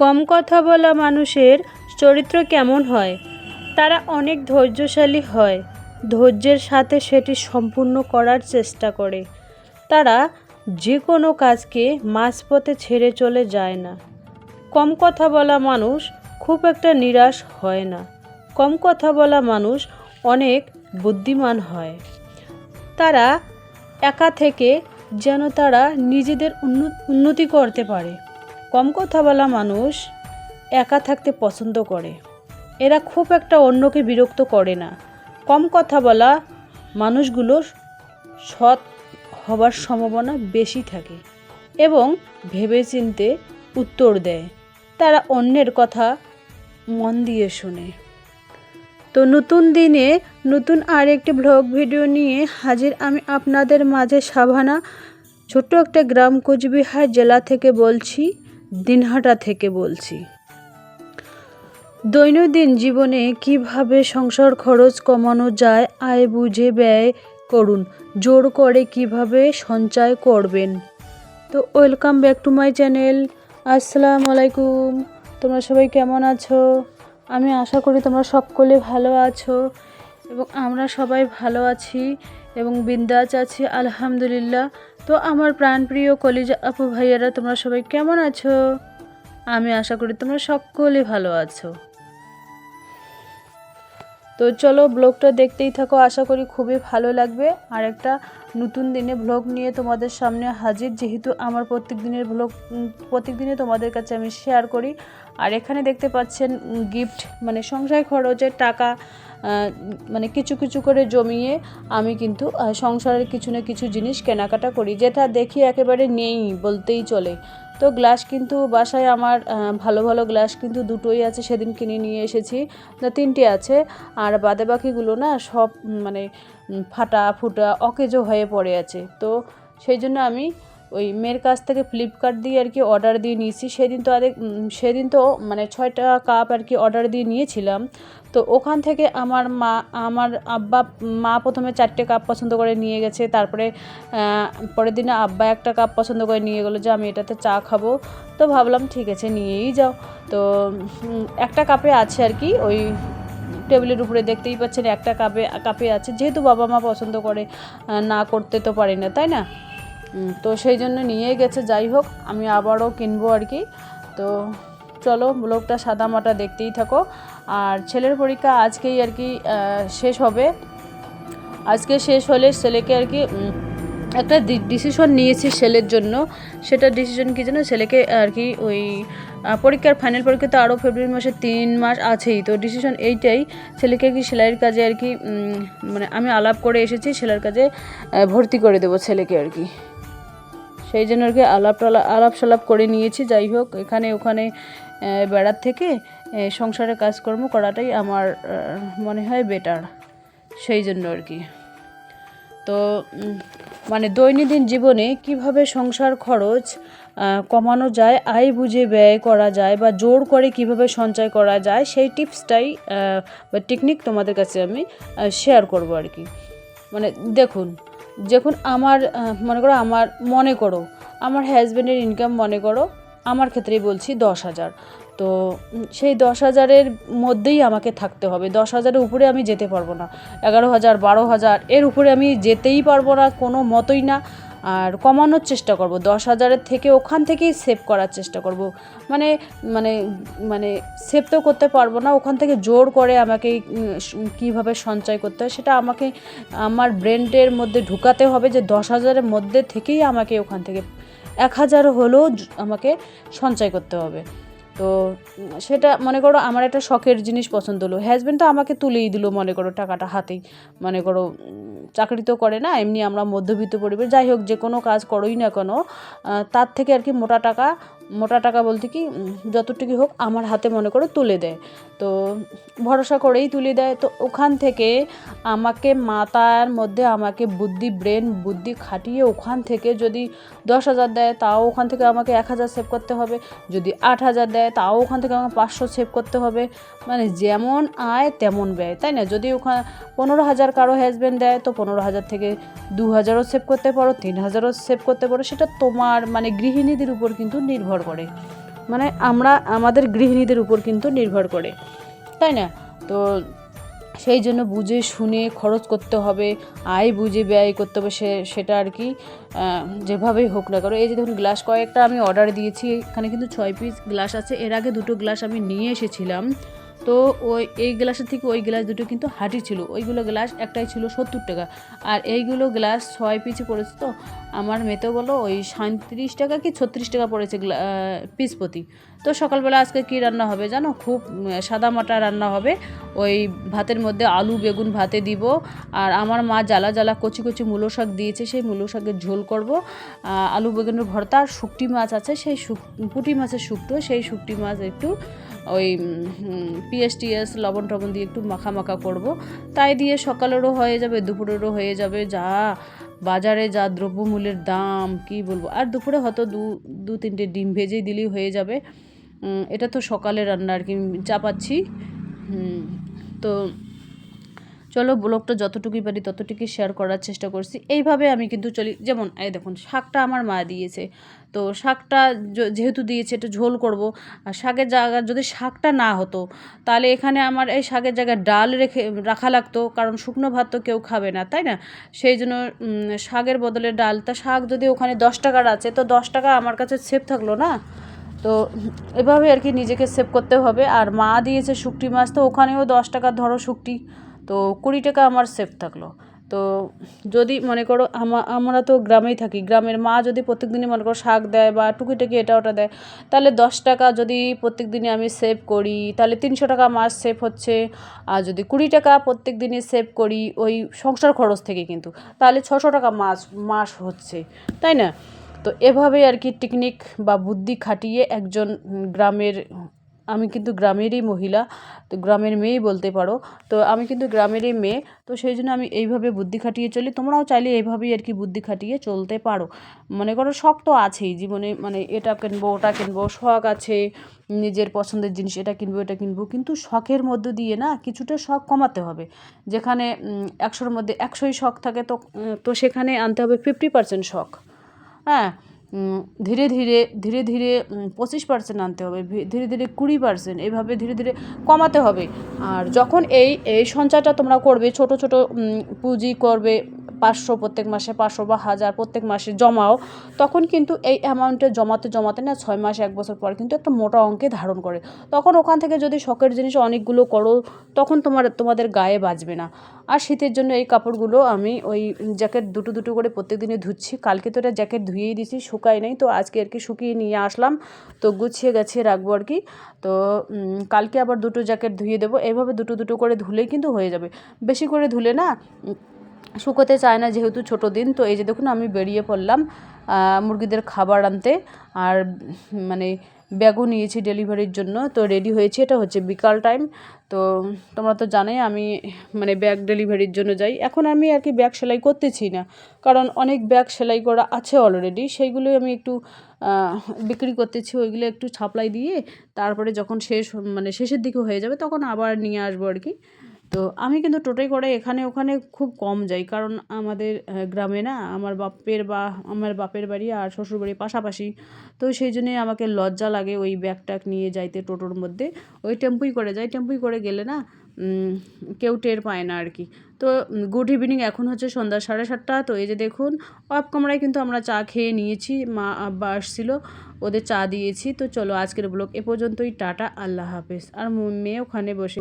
কম কথা বলা মানুষের চরিত্র কেমন হয়? তারা অনেক ধৈর্যশালী হয়। ধৈর্যের সাথে সেটি সম্পূর্ণ করার চেষ্টা করে। তারা যে কোনো কাজকে মাঝপথে ছেড়ে চলে যায় না। কম কথা বলা মানুষ খুব একটা নিরাশ হয় না। কম কথা বলা মানুষ অনেক বুদ্ধিমান হয়। তারা একা থেকে যেন তারা নিজেদের উন্ন- উন্নতি করতে পারে। কম কথা বলা মানুষ একা থাকতে পছন্দ করে। এরা খুব একটা অন্যকে বিরক্ত করে না। কম কথা বলা মানুষগুলো সৎ হবার সম্ভাবনা বেশি থাকে এবং ভেবেচিন্তে উত্তর দেয়। তারা অন্যের কথা মন দিয়ে শোনে। তো নতুন দিনে নতুন আরেকটি ব্লগ ভিডিও নিয়ে হাজির আমি আপনাদের মাঝে সাভানা। ছোট্ট একটা গ্রাম কোচবিহার জেলা থেকে বলছি দিনহাটা থেকে বলছি। দৈনন্দিন জীবনে কীভাবে সংসার খরচ কমানো যায়, আয় বুঝে ব্যয় করুন, জোর করে কীভাবে সঞ্চয় করবেন। তো welcome back to my channel, আসসালামু আলাইকুম, তোমরা সবাই কেমন আছো? আমি আশা করি তোমরা সকলে ভালো আছো এবং আমরা সবাই ভালো আছি। এবং বিন্দাস আছি, আলহামদুলিল্লাহ। তো আমার প্রাণপ্রিয় কলিজা আপু ভাইয়ারা, তোমরা সবাই কেমন আছো? আমি আশা করি তোমরা সকলে ভালো আছো। তো চলো ব্লগটা দেখতেই থাকো, আশা করি খুবই ভালো লাগবে। আর একটা নতুন দিনে ব্লগ নিয়ে তোমাদের সামনে হাজির, যেহেতু আমার প্রত্যেক দিনের ব্লগ প্রত্যেক দিনে তোমাদের কাছে আমি শেয়ার করি। আর এখানে দেখতে পাচ্ছেন গিফট মানে সংসার খরচের টাকা মানে কিছু কিছু করে জমিয়ে আমি কিন্তু সংসারের কিছু না কিছু জিনিস কেনাকাটা করি, যেটা দেখি একেবারে নেই বলতেই চলে। তো গ্লাস কিন্তু বাসায় আমার ভালো ভালো গ্লাস কিন্তু দুটোই আছে, সেদিন কিনে নিয়ে এসেছি। না, তিনটে আছে, আর বাদে বাকিগুলো না সব মানে ফাটা ফুটা অকেজো হয়ে পড়ে আছে। তো সেই জন্য আমি ওই মেয়ের কাছ থেকে ফ্লিপকার্ট দিয়ে আর কি অর্ডার দিয়ে নিয়েছি। সেদিন তো আরেক সেদিন তো মানে ছয়টা কাপ আর কি অর্ডার দিয়ে নিয়েছিলাম। তো ওখান থেকে আমার মা, আমার আব্বা, মা প্রথমে চারটে কাপ পছন্দ করে নিয়ে গেছে। তারপরে পরের দিনে আব্বা একটা কাপ পছন্দ করে নিয়ে গেলো যে, আমি এটাতে চা খাব। তো ভাবলাম, ঠিক আছে, নিয়েই যাও। তো একটা কাপে আছে আর কি, ওই টেবিলের উপরে দেখতেই পাচ্ছেন একটা কাপে কাপে আছে। যেহেতু বাবা মা পছন্দ করে না করতে তো পারি না, তাই না? তো সেই জন্য নিয়ে গেছে। যাই হোক, আমি আবারও কিনবো আর কি। তো চলো ব্লগটা সাদা মাটা দেখতেই থাকো। আর ছেলের পরীক্ষা আজকেই আর কি শেষ হবে। আজকে শেষ হলে ছেলেকে আর কি একটা ডিসিশন নিয়েছি ছেলের জন্য। সেটা ডিসিশন কি যেন ছেলেকে আর কি ওই পরীক্ষার ফাইনাল পরীক্ষা তো আরও ফেব্রুয়ারি মাসে তিন মাস আছেই। তো ডিসিশন এইটাই, ছেলেকে কি সেলাইয়ের কাজে আর কি মানে আমি আলাপ করে এসেছি, সেলাইয়ের কাজে ভর্তি করে দেবো ছেলেকে আর কি। সেই জন্য আর কি আলাপ আলাপ সালাপ করে নিয়েছি। যাই হোক, এখানে ওখানে বেড়ার থেকে সংসারে কাজকর্ম করাটাই আমার মনে হয় বেটার সেই জন্য আর কি। তো মানে দৈনন্দিন জীবনে কীভাবে সংসার খরচ কমানো যায়, আয় বুঝে ব্যয় করা যায় বা জোর করে কীভাবে সঞ্চয় করা যায়, সেই টিপসটাই বা টেকনিক তোমাদের কাছে আমি শেয়ার করব আর কি। মানে দেখুন, যখন আমার মনে করো আমার, মনে করো, আমার হাজব্যান্ডের ইনকাম মনে করো আমার ক্ষেত্রেই বলছি দশ হাজার। তো সেই দশ হাজারের মধ্যেই আমাকে থাকতে হবে। দশ হাজারের উপরে আমি যেতে পারব না। এগারো হাজার, বারো হাজার, এর উপরে আমি যেতেই পারব না কোনো মতোই না। আর কমানোর চেষ্টা করব। দশ হাজারের থেকে ওখান থেকেই সেভ করার চেষ্টা করব। মানে মানে মানে সেভ তো করতে পারব না। ওখান থেকে জোর করে আমাকে কীভাবে সঞ্চয় করতে হয় সেটা আমাকে, আমার ব্রেন্ডের মধ্যে ঢুকাতে হবে যে দশ হাজারের মধ্যে থেকেই আমাকে ওখান থেকে এক হাজার হলেও আমাকে সঞ্চয় করতে হবে। তো সেটা মনে করো আমার একটা শখের জিনিস পছন্দ হলো। হ্যাজব্যান্ড তো আমাকে তুলেই দিল মনে করো টাকাটা হাতেই। মনে করো চাকরি তো করে না, এমনি আমরা মধ্যবিত্ত পরিবার। যাই হোক, যে কোনো কাজ করোই না কেন তার থেকে আর কি মোটা টাকা মোটা টাকা বলতে কি যতটুকু হোক আমার হাতে মনে করো তুলে দেয়। তো ভরসা করেই তুলে দেয়। তো ওখান থেকে আমাকে মাতার মধ্যে আমাকে বুদ্ধি ব্রেন বুদ্ধি খাটিয়ে ওখান থেকে যদি দশ হাজার দেয়, তাও ওখান থেকে আমাকে এক হাজার সেভ করতে হবে। যদি আট হাজার দেয়, তাও ওখান থেকে আমাকে পাঁচশো সেভ করতে হবে। মানে যেমন আয়, তেমন ব্যয়, তাই না? যদি ওখানে পনেরো হাজার কারও হাজব্যান্ড দেয়, তো পনেরো হাজার থেকে দু হাজারও সেভ করতে পারো, তিন হাজারও সেভ করতে পারো। সেটা তোমার মানে গৃহিণীদের উপর কিন্তু নির্ভর করে। মানে আমরা আমাদের গৃহিণীদের উপর কিন্তু নির্ভর করে। তাই না? তো সেই জন্য বুঝে শুনে খরচ করতে হবে, আয় বুঝে ব্যয় করতে হবে সে, সেটা আর কি যেভাবেই হোক না করো এই যে ধরুন গ্লাস কয়েকটা আমি অর্ডার দিয়েছি, এখানে কিন্তু ছয় পিস গ্লাস আছে। এর আগে দুটো গ্লাস আমি নিয়ে এসেছিলাম। তো ওই, এই গ্লাসের থেকে ওই গ্লাস দুটো কিন্তু হাঁটি ছিল। ওইগুলো গ্লাস একটাই ছিল সত্তর টাকা। আর এইগুলো গ্লাস ছয় পিসে পড়েছে তো। আমার মেতে বলো ওই সাঁত্রিশ টাকা কি ছত্রিশ টাকা পড়েছে পিস প্রতি? তো সকালবেলা আজকে কি রান্না হবে জানো? খুব সাদা মাটা রান্না হবে। ওই ভাতের মধ্যে আলু, বেগুন ভাতে দিব। আর আমার মা জ্বালা জ্বালা কচি কচি মূলো শাক দিয়েছে, সেই মূলো শাকের ঝোল করব। আলু, বেগুনের ভর্তা আর শুকটি মাছ আছে, সেই শুক, পুঁটি মাছের শুক্তো, সেই শুকটি মাছ একটু ওই পিএসটিএস লবণ টবণ দিয়ে একটু মাখা মাখা করব। তাই দিয়ে সকালেরও হয়ে যাবে, দুপুরেরও হয়ে যাবে। যা বাজারে যা দ্রব্যমূল্যের দাম, কি বলব? আর দুপুরে হয়তো দু দু তিনটে ডিম ভেজেই দিলেই হয়ে যাবে। এটা তো সকালে রান্না আর কি, চাপাচ্ছি। তো চলো ব্লগটা যতটুকুই পারি ততটুকুই শেয়ার করার চেষ্টা করছি। এইভাবে আমি কিন্তু চলি, যেমন, এই দেখুন, শাকটা আমার মা দিয়েছে। তো শাকটা যেহেতু দিয়েছে এটা ঝোল করব। আর শাকের জায়গা, যদি শাকটা না হতো, তাহলে এখানে আমার এই শাকের জায়গায় ডাল রেখে, রাখা লাগতো, কারণ শুকনো ভাত তো কেউ খাবে না, তাই না? সেই জন্য শাকের বদলে ডাল তা শাক যদি ওখানে দশ টাকার আছে, তো দশ টাকা আমার কাছে সেভ থাকল না? তো এভাবে আর কি নিজেকে সেভ করতে হবে। আর মা দিয়েছে শুকটি মাছ, তো ওখানেও দশ টাকা, ধরো শুকটি। তো কুড়ি টাকা আমার সেভ থাকল। তো যদি মনে করো আমা- আমরা তো গ্রামেই থাকি, গ্রামের মা যদি প্রত্যেক দিনই মনে করো শাক দেয় বা টুকিটাকি এটা ওটা দেয়, তাহলে দশ টাকা যদি প্রত্যেক দিনে আমি সেভ করি, তাহলে তিনশো টাকা মাস সেভ হচ্ছে। আর যদি কুড়ি টাকা প্রত্যেক দিনে সেভ করি, ওই সংসার খরচ থেকে কিন্তু, তাহলে ছশো টাকা মাস মাস হচ্ছে, তাই না? তো এভাবে আর কি টেকনিক বা বুদ্ধি খাটিয়ে একজন গ্রামের আমি কিন্তু গ্রামেরই মহিলা, তো গ্রামের মেয়েই বলতে পারো। তো আমি কিন্তু গ্রামেরই মেয়ে, তো সেই জন্য আমি এইভাবে বুদ্ধি খাটিয়ে চলি। তোমরাও চাইলে এইভাবেই আর কি বুদ্ধি খাটিয়ে চলতে পারো। মনে করো শখ তো আছেই জীবনে মানে এটা কিনবো, ওটা কিনবো, শখ আছে, নিজের পছন্দের জিনিস এটা কিনবো এটা কিনবো। কিন্তু শখের মধ্য দিয়ে না কিছুটা শখ কমাতে হবে। যেখানে একশোর মধ্যে একশোই শখ থাকে, তো তো সেখানে আনতে হবে ফিফটি পার্সেন্ট শখ। হ্যাঁ ধীরে ধীরে ধীরে ধীরে পঁচিশ পার্সেন্ট আনতে হবে ধীরে ধীরে কুড়ি পার্সেন্ট এইভাবে ধীরে ধীরে কমাতে হবে। আর যখন এই এই সঞ্চয়টা তোমরা করবে, ছোট ছোট পুঁজি করবে পাঁচশো, প্রত্যেক মাসে পাঁচশো বা হাজার প্রত্যেক মাসে জমাও, তখন কিন্তু এই অ্যামাউন্টে জমাতে জমাতে না ছয় মাস, এক বছর পর কিন্তু একটা মোটা অঙ্কে ধারণ করে। তখন ওখান থেকে যদি শখের জিনিস অনেকগুলো করো, তখন তোমার, তোমাদের গায়ে বাজবে না। আর শীতের জন্য এই কাপড়গুলো আমি ওই জ্যাকেট দুটো দুটো করে প্রত্যেকদিনই ধুচ্ছি। কালকে তো এটা জ্যাকেট ধুয়েই দিয়েছি, শুকায় নাই, তো আজকে আর কি শুকিয়ে নিয়ে আসলাম। তো গুছিয়ে গাছিয়ে রাখব আর কি। তো কালকে আবার দুটো জ্যাকেট ধুয়ে দেবো। এইভাবে দুটো দুটো করে ধুলেই কিন্তু হয়ে যাবে। বেশি করে ধুলে না শুকোতে চায় না যেহেতু ছোটো দিন, তো এই যে দেখুন আমি বেরিয়ে পড়লাম মুরগিদের খাবার আনতে আর মানে ব্যাগও নিয়েছি ডেলিভারির জন্য, তো রেডি হয়েছে, এটা হচ্ছে বিকাল টাইম তো তোমরা তো জানোই আমি মানে ব্যাগ ডেলিভারির জন্য যাই। এখন আমি আর কি ব্যাগ সেলাই করতেছি না, কারণ অনেক ব্যাগ সেলাই করা আছে অলরেডি সেইগুলোই আমি একটু বিক্রি করতেছি, ওইগুলো একটু ছাপলাই দিয়ে, তারপরে যখন শেষ মানে শেষের দিকে হয়ে যাবে, তখন আবার নিয়ে আসব আর কি। তো আমি কিন্তু টোটোয় করে এখানে ওখানে খুব কম যাই। কারণ আমাদের গ্রামে না আমার বাপের বা আমার বাপের বাড়ি আর শ্বশুর বাড়ি পাশাপাশি। তো সেই জন্যই আমাকে লজ্জা লাগে ওই ব্যাগ ট্যাগ নিয়ে যাইতে টোটোর মধ্যে। ওই টেম্পুই করে যাই। টেম্পুই করে গেলে না কেউ টের পায় না আর কি তো গুড ইভিনিং। এখন হচ্ছে সন্ধ্যা সাড়ে সাতটা। তো এই যে দেখুন, অফ কামরায় কিন্তু আমরা চা খেয়ে নিয়েছি। মা আব্বা আসছিল, ওদের চা দিয়েছি। তো চলো আজকের ব্লগ এ পর্যন্তই। টাটা, আল্লাহ হাফেজ। আর মেয়ে ওখানে বসে